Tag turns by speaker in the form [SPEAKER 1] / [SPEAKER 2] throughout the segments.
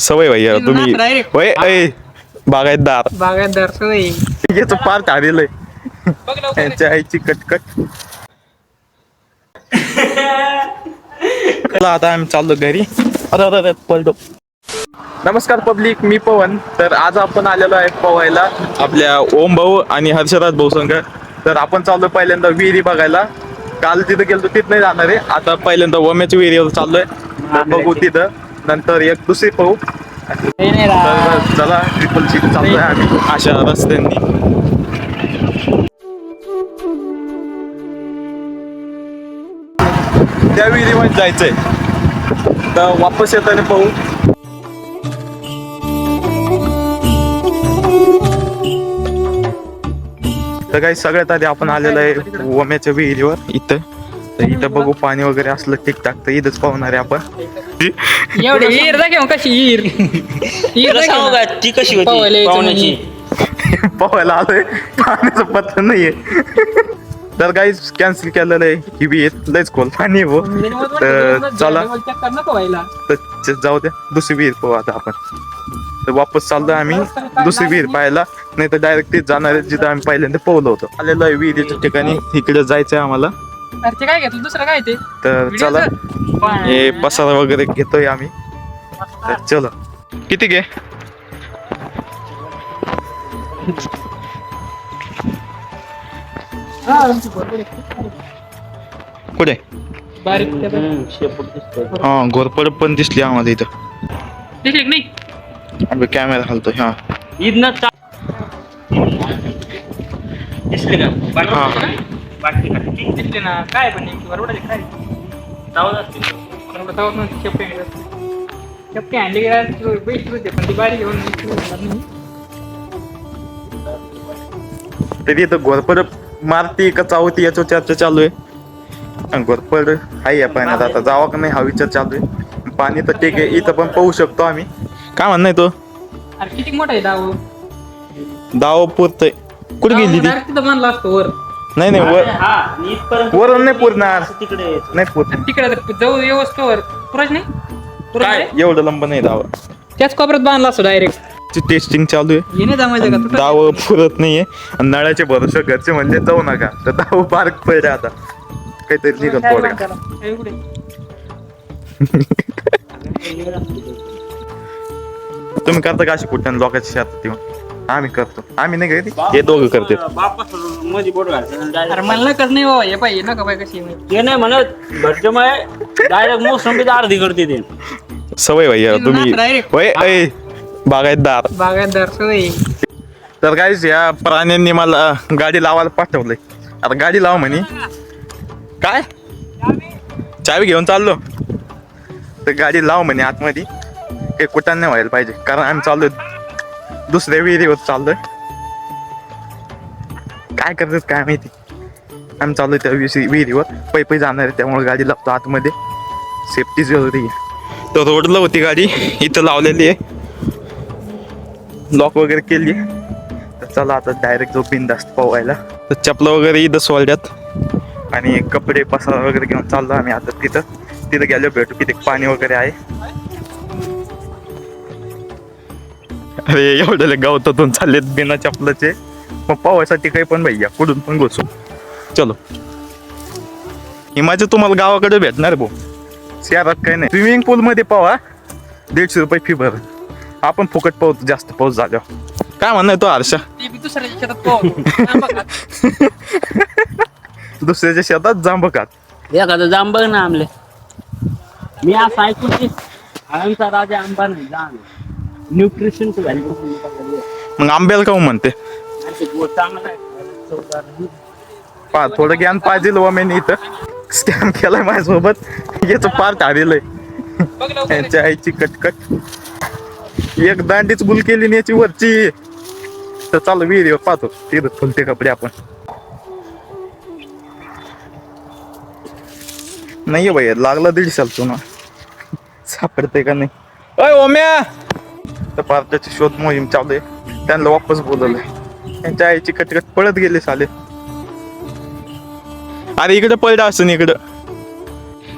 [SPEAKER 1] सवय भैया तुम्ही. वय ऐ बागायतदार.
[SPEAKER 2] बागायतदार सवय.
[SPEAKER 1] याचं पार झालेलं त्यांच्या आईची कटकट. चला आता आम्ही चाललो घरी. अरे पलटो. नमस्कार पब्लिक मी पवन. तर आज आपण आलेलो आहे पोहायला आपल्या ओम भाऊ आणि हर्षराज भाऊ संघ तर आपण चाललोय पहिल्यांदा विहिरी बघायला. काल तिथं गेलो तिथं नाही जाणार आहे. आता पहिल्यांदा ओम्याच्या विहिरीवर चाललोय. तर बघू तिथं. नंतर एक दुसरी पाहू. तर चला ट्रिपल सीट चाललोय आम्ही. अशा रस्त्यांनी. त्या विहिरीमध्ये जायचंय. तर वापस येताना पाहू. तर काही सगळ्यात आधी आपण आलेलो आहे ओम्याच्या विहिरीवर. इथं. तर इथं बघू पाणी वगैरे असलं ठीकठाक तर इथंच पाहणार आहे आपण.
[SPEAKER 2] एवढे हिर जा घेऊन कशी हिर हिर
[SPEAKER 3] तुला सांगू का ती कशी होती? पाहुण्याची.
[SPEAKER 1] पाहायला आलोय. पाण्याचं पत्र नाहीये. तर काही कॅन्सल केलेलं आहे. ही बी येत लयच खोल पाणी आहे भाऊ. तर चला. तर जाऊ द्या. दुसरी विहीर पाहू आता आपण. तर वापस चाललोय आम्ही. दुसरी विहीर पाहायला. नाही तर डायरेक्ट तेच जाणार आहे जिथं आम्ही पहिल्यांदा पोहलो होतो. आलेलो आहे विहिरीच्या ठिकाणी इकडे जायचंय आम्हाला.
[SPEAKER 2] अरे ते काय घेतलं? दुसरं काय ते?
[SPEAKER 1] तर चला हे पसारा वगैरे घेतोय आम्ही. तर चलो. किती घे? कुठे. हा घोरपड पण दिसली आम्हाला इथं.
[SPEAKER 2] नाही?
[SPEAKER 1] कॅमेरा घालतो हा.
[SPEAKER 3] इथनं दिसले का? बाटली. का? बाटली का? ती
[SPEAKER 2] दिसली ना. काय पण नेमकी बरोबर आहे काय?
[SPEAKER 3] चावत असतील.
[SPEAKER 2] बरोबर तेव्हा नव्हती शेपटी आणली शेपटी आणली गेला बेस्ट होते पण ती बारीक घेऊन नाही.
[SPEAKER 1] तरी इथं घोरपड मारती का चावती याचं चर्चा चालू आहे. घोरपड आहे या पाण्यात. आता जावा का नाही हा विचार चालू आहे. पाणी तर ठीक आहे इथं पण पाहू शकतो आम्ही. काय म्हणणं तो?
[SPEAKER 2] अरे किती मोठा आहे दाव
[SPEAKER 1] दाव पुरतय. कुठे गेली ती?
[SPEAKER 2] तिथं असतो वर.
[SPEAKER 1] नाही नाही वर.
[SPEAKER 3] हा इथपर्यंत
[SPEAKER 1] वरून नाही पुरणार.
[SPEAKER 3] तिकडे यायचं.
[SPEAKER 1] नाही पुरणार.
[SPEAKER 2] तिकडे तर जाऊ व्यवस्थेवर पुराच नाही? पुराच
[SPEAKER 3] काय?
[SPEAKER 2] नाही?
[SPEAKER 1] एवढं लंब नाही दाव.
[SPEAKER 2] त्याच कोपऱ्यात बांधला असतो डायरेक्ट.
[SPEAKER 1] टेस्टिंग चालू आहे.
[SPEAKER 2] येणे जमायचं का? तुटत
[SPEAKER 1] दाव पुरत नाहीये. आणि नळाचे भरोसे घरचे म्हणजे जाऊ नका. तर दाव पार्क पहिले आता. काहीतरी निघत पोरगा. तुम्ही करता का अशी कुठल्या लोकांची शेतात येऊन? आम्ही करतो. आम्ही नाही करीत हे दोघं करते.
[SPEAKER 3] बापासमध्ये बोट घालतात आणि direct-
[SPEAKER 2] अरे मला नकच नाही बाबा हे पाहिजे नका कशी आहे.
[SPEAKER 3] ते नाही म्हणत घरच्यामुळे डायरेक्ट मोसंबीत अर्धी करते ते.
[SPEAKER 1] सवय भैया तुम्ही
[SPEAKER 2] नाक direct.
[SPEAKER 1] वय ऐ बागायतदार.
[SPEAKER 2] बागायतदार सवय.
[SPEAKER 1] तर काहीच या प्राण्यांनी मला गाडी लावायला पाठवलंय. आता गाडी लाव म्हणे. काय? चावी घेऊन चाललो. तर गाडी लाव म्हणे आतमध्ये. काही कुठं नाही व्हायला पाहिजे कारण आम्ही चाललोय दुसऱ्या विहिरीवर चाललोय. काय करतात काय माहिती? आम्ही चाललोय त्या विहिरीवर पै पै जाणार आहे त्यामुळे गाडी लावतो आतमध्ये. सेफ्टी जरुरी आहे. तर रोडला होती गाडी. इथं लावलेली आहे. लॉक वगैरे केली तर चला आता डायरेक्ट जो बिंदास्त पोवायला तर चपला वगैरे इथं सोडल्यात. आणि कपडे पसारा वगैरे घेऊन चाललो आम्ही आता तिथं. तिथं गेलो भेटू किती पाणी वगैरे आहे. अरे एवढ्या गवतातून चाललेत बिना चपलाचे मग पोवायसाठी काही पण भैया कुठून पण घुसू. चलो. हिमाचे तुम्हाला गावाकडे भेटणार भाऊ. शहरात काही नाही. स्विमिंग पूल मध्ये पोवा. दीडशे रुपये फी भर. आपण फुकट पाहू जास्त पाऊस झाल्यावर काय म्हणणं तो हर्षा?
[SPEAKER 2] बी दुसऱ्याच्या शेतात
[SPEAKER 1] जांबकात
[SPEAKER 3] एखादं जांब ना आमले. मी असं ऐकून राजा आंबा नाही न्यूट्रिशन व्हॅल्यू
[SPEAKER 1] मग आंब्याला का म्हणते?
[SPEAKER 3] चांगला आहे चवदार आहे.
[SPEAKER 1] पा थोडं ज्ञान पाहिजे वमेन इथं. स्कॅम केलाय माझ्यासोबत. याचं पार झालेलं आहे.
[SPEAKER 2] बघ लवकर.
[SPEAKER 1] यांच्या आईची कटकट. एक दांडीच बुल केली आणि याची वरची. तर चालू विहिरीवर पाहतो. तिथं फुलते कपडे आपण. नाहीये भाई लागला दीड चालतो ना सापडते का नाही? अय ओम्या! तर पार्टाची शोध मोहीम चालू आहे. त्यांना वापस बोलवलंय. त्यांच्या आईची कटकट पळत गेले साले. अरे इकडे पडलं असं इकडं.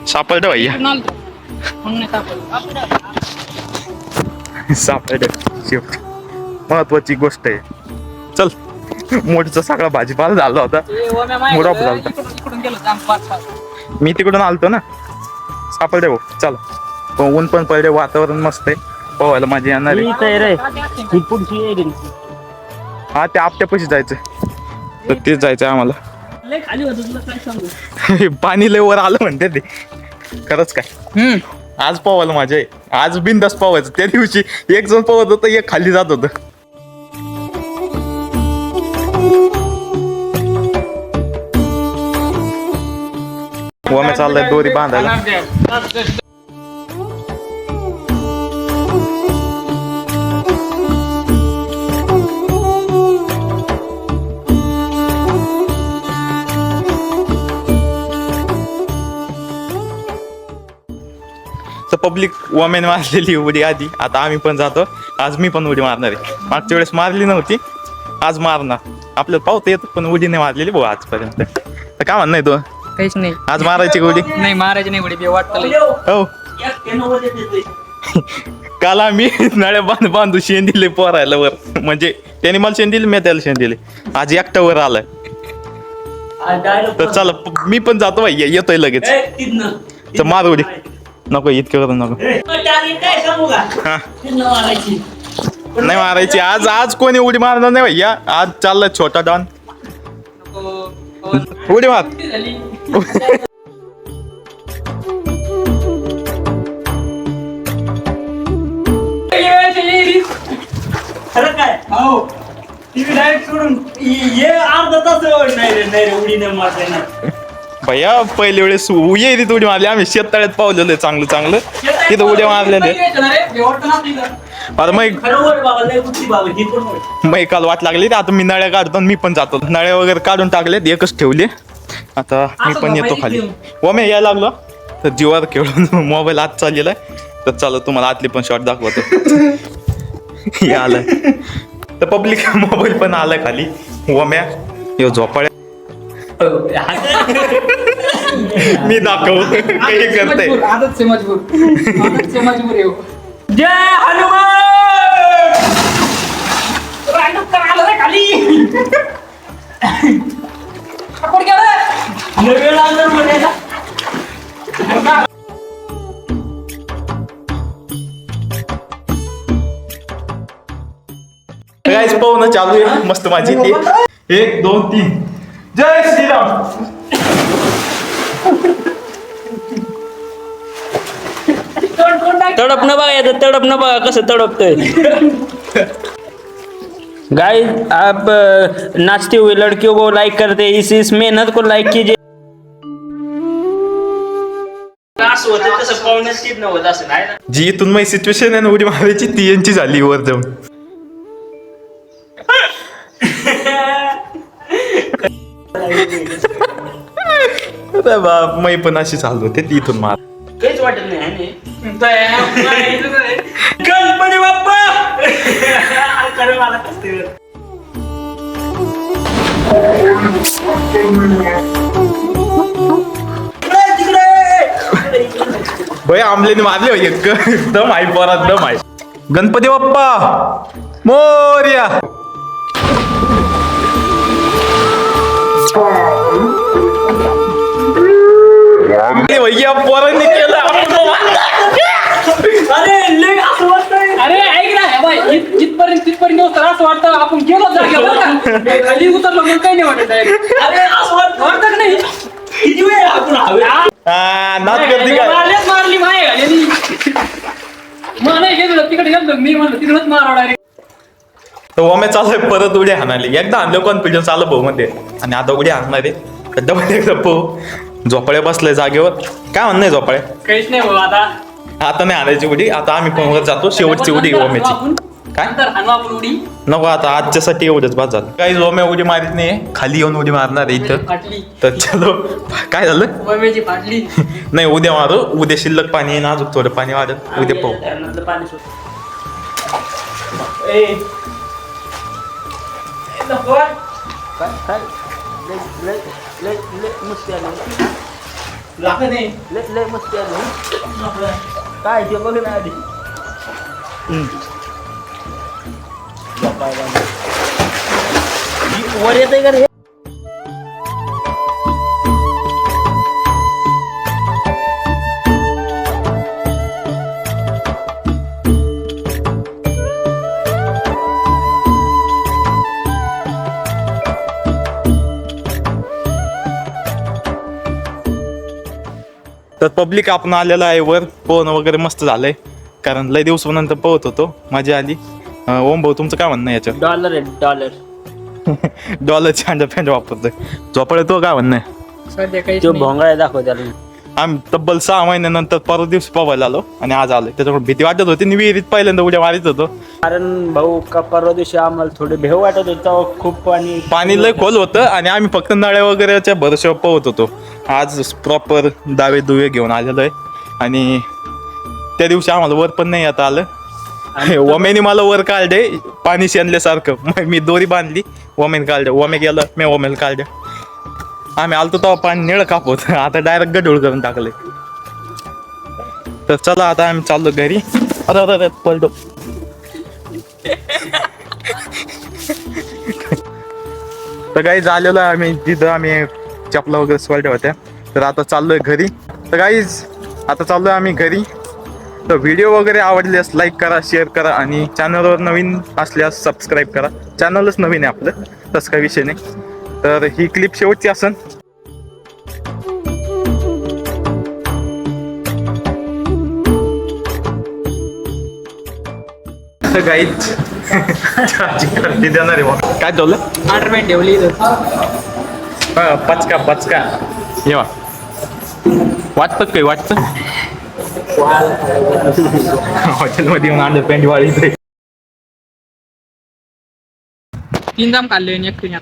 [SPEAKER 1] सापडलं भैया.
[SPEAKER 2] सापडलं.
[SPEAKER 1] सापडलं शेवट. महत्वाची गोष्ट आहे. चल. मोठचा सगळा भाजीपाला झाला होता.
[SPEAKER 2] पाच पाच
[SPEAKER 1] मी तिकडून आलतो ना. सापडले भाऊ चला. पण ऊन पण पडले वातावरण मस्त आहे. पोहायला मजा येणार आहे.
[SPEAKER 3] ही तर रे ही पुढची आहे रे.
[SPEAKER 1] हा ते आपट्यापाशी जायचं. तर तेच जायचं आम्हाला.
[SPEAKER 3] लय खाली होतं तुला काय सांगू
[SPEAKER 1] पाणी लय वर आलं म्हणते ते. खरंच काय?
[SPEAKER 2] हम्म.
[SPEAKER 1] आज पोवायला आहे. आज बिंदास पोवायचं त्या दिवशी एक जण पोवत होतं एक खाली जात होतं. वमे चाललाय दोरी बांधायला. पब्लिक वमेन मारलेली उडी आधी. आता आम्ही पण जातो. आज मी पण उडी मारणार आहे. मागच्या वेळेस मारली नव्हती. आज मारणार. आपल्याला पावता येत पण उडी नाही मारलेली भाऊ आजपर्यंत. तर काय म्हणणं तो?
[SPEAKER 2] काहीच नाही.
[SPEAKER 1] आज मारायची उडी?
[SPEAKER 2] नाही महाराज नाही उडी. वाटतं
[SPEAKER 1] हो. काल आम्ही नळ्या बांध बांधू शेण दिले पोरायला वर. म्हणजे त्याने मला शेण दिले मी त्याला शेण दिले आज एकटा वर आलाय. तर चला मी पण जातो भाई येतोय लगेच. तर मार उडी. नको इतकं करू नको. नाही मारायची. आज आज कोणी उडी मारणार नाही भैया. आज चाललाय छोटा डॉन. उडी मार.
[SPEAKER 3] खरं काय? हो टीव्ही डायरेक्ट सोडून ये अर्धा तास नाही रे नाही रे उडी नाही मारते ना
[SPEAKER 1] भैया पहिल्या वेळेस येरी उडी मारली. आम्ही शेततळ्यात पावलेलं आहे चांगलं चांगलं. तिथं उड्या मारलेले आता मग
[SPEAKER 3] ही.
[SPEAKER 1] मग काल वाट लागली. आता मी नळ्या काढतो मी पण जातो. नळ्या वगैरे काढून टाकलेत एकच ठेवली. आता मी पण येतो खाली. व मी यायला लागलो. तर जीवावर खेळून मोबाईल आत चाललेला आहे. तर चला तुम्हाला आतली पण शॉट दाखवतो. हे आलाय. तर पब्लिक मोबाईल पण आलाय खाली. वम्या यो झोपाळ्या. मी दाखव काही करते.
[SPEAKER 2] आदत से मजबूर. आदत से मजबूर आहे हो.
[SPEAKER 3] जय हनुमान!
[SPEAKER 2] रांडूक तर आलं रे खाली. गेलं.
[SPEAKER 1] गाईस पाहून चालू आहे. मस्त माझी एक दोन तीन. जय श्रीराम.
[SPEAKER 3] तडप न बघा येतं तडप न बघा कसं तडपतोय. गाइस आप नाचते हुए लड़कियों को लाइक करते इस इस मेहनत को लाइक कीजिए।
[SPEAKER 1] जी इथून माझी सिच्युएशन आहे ना उडी मारायची ती यांची झाली वर जाऊन अरे बाप मै पण अशी चालू होते ती इथून मार.
[SPEAKER 3] काहीच वाटत नाही गणपती बाप्पा! मला कसं तिकडे.
[SPEAKER 1] भय आमलेने मारले हो एक. दम आहे पोरात दम आहे. गणपती बाप्पा! मोर्या! भैया पोरांनी केलं आपण
[SPEAKER 3] अरे लय असं वाटतंय.
[SPEAKER 2] अरे ऐक ना बाय जित- जिथपर्यंत तिथपर्यंत येऊ तर असं वाटतं आपण गेलो जागेवर? खाली उतरलो मग काही नाही वाटत.
[SPEAKER 3] अरे असं वाटतं.
[SPEAKER 2] वाटतं का नाही?
[SPEAKER 3] किती वेळ आपण हवे?
[SPEAKER 1] नाच करते काय
[SPEAKER 2] मारल्याच मारली माय गेलो तिकडे गेलो मी म्हणलं तिकडच मारावं डायरेक्ट
[SPEAKER 1] तर ओम्या चालू परत उडी हाणाली एकदा आणलं कॉन्फिडन्स आलं भाऊ मध्ये. आणि आता उडी हाणणार आहे. डबल एकदा भाऊ. झोपाळ्या बसलाय जागेवर. काय म्हणणं आहे झोपाळ्या?
[SPEAKER 2] काहीच नाही भाऊ आता.
[SPEAKER 1] आता नाही आणायची उडी आता आम्ही पण वर जातो शेवटची उडी
[SPEAKER 2] आपण.
[SPEAKER 1] काय? नको आता आजच्यासाठी एवढंच बाद झालं. काही ओम्या उडी मारित नाही. खाली येऊन उडी मारणार आहे इथं. तर चलो काय झालं?
[SPEAKER 2] वमेची
[SPEAKER 1] नाही उद्या मारू. उद्या शिल्लक पाणी आहे ना अजून थोडं पाणी वाढत उद्या पाहू.
[SPEAKER 3] ए, नको. काय- काय? लय लय लय लय मस्ती आली
[SPEAKER 2] लागत नाही?
[SPEAKER 3] लय लय मस्ती आली काय ते बघ ना आधी वर येते का रे?
[SPEAKER 1] पब्लिक आपण आलेलं आहे वर. पोहणं वगैरे मस्त झालंय. कारण लय दिवसानंतर पोहत होतो. मजा आली. अं, ओम भाऊ तुमचं काय म्हणणं आहे याच्यावर?
[SPEAKER 3] डॉलर आहे डॉलर
[SPEAKER 1] डॉलरची अंडा फॅन्ड वापरतोय. झोपड तो काय म्हणणं आहे?
[SPEAKER 2] सध्या काहीच
[SPEAKER 3] तो. भोंगळा दाखव त्याला.
[SPEAKER 1] आम्ही तब्बल सहा महिन्यानंतर परत दिवस पोहायला आलो आणि आज आलोय. त्याच्यामुळे भीती वाटत होती. आणि विहिरीत पहिल्यांदा उड्या मारित होतो.
[SPEAKER 3] कारण भाऊ का परवा दिवशी आम्हाला थोडे भेव वाटत होतं खूप पाणी
[SPEAKER 1] पाणी लय खोल होतं आणि आम्ही फक्त नळ्या वगैरेच्या भरोश्यावर पोहत होतो. आज प्रॉपर दावे दुवे घेऊन आलेलो आहे. आणि त्या दिवशी आम्हाला वर पण नाही आता आलं. वमेने मला वर काढले पाणी शेणल्यासारखं. मग मी दोरी बांधली वमेन काढलं. वमे गेलं मी वमेल काढलं. आम्ही आलतो तेव्हा पाणी निळ कापत आता डायरेक्ट गडूळ करून टाकले तर चला आता आम्ही चाललो घरी. अरे अरे पलटो. तर काही झालेलं आहे आम्ही जिथं आम्ही चपला वगैरे सोडल्या होत्या. तर आता चाललोय घरी. तर काहीच आता चाललोय आम्ही घरी. तर व्हिडिओ वगैरे आवडल्यास लाईक करा शेअर करा आणि चॅनलवर नवीन असल्यास सबस्क्राईब करा. चॅनलच नवीन आहे आपलं. तसं काही विषय नाही. तर ही क्लिप शेवटची असन. तर काहीच देणार आहे. काय चाललं
[SPEAKER 2] अंडरपॅन्ट ठेवली इथं.
[SPEAKER 1] हा, पचका पचका. येवा वाटतं काही? वाटतं? हॉटेलमध्ये येऊन अंडर पॅन्ट वाळी
[SPEAKER 2] तीन जाम खाल्ले आणि एक पिण्यात.